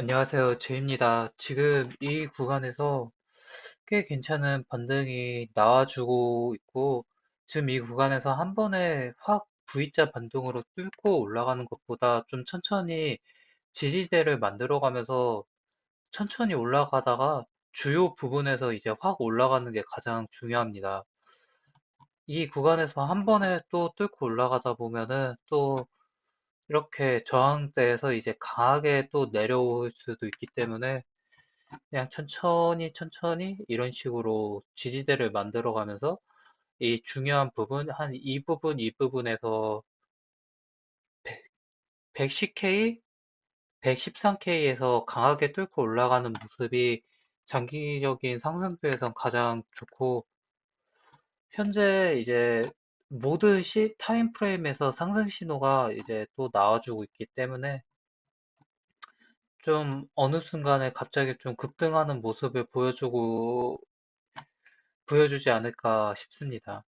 안녕하세요. 제입니다. 지금 이 구간에서 꽤 괜찮은 반등이 나와주고 있고, 지금 이 구간에서 한 번에 확 V자 반등으로 뚫고 올라가는 것보다 좀 천천히 지지대를 만들어가면서 천천히 올라가다가 주요 부분에서 이제 확 올라가는 게 가장 중요합니다. 이 구간에서 한 번에 또 뚫고 올라가다 보면은 또 이렇게 저항대에서 이제 강하게 또 내려올 수도 있기 때문에 그냥 천천히 천천히 이런 식으로 지지대를 만들어 가면서 이 중요한 부분, 한 이 부분, 이 부분에서 110K, 113K에서 강하게 뚫고 올라가는 모습이 장기적인 상승세에선 가장 좋고, 현재 이제 모든 시, 타임 프레임에서 상승 신호가 이제 또 나와주고 있기 때문에 좀 어느 순간에 갑자기 좀 급등하는 모습을 보여주고, 보여주지 않을까 싶습니다.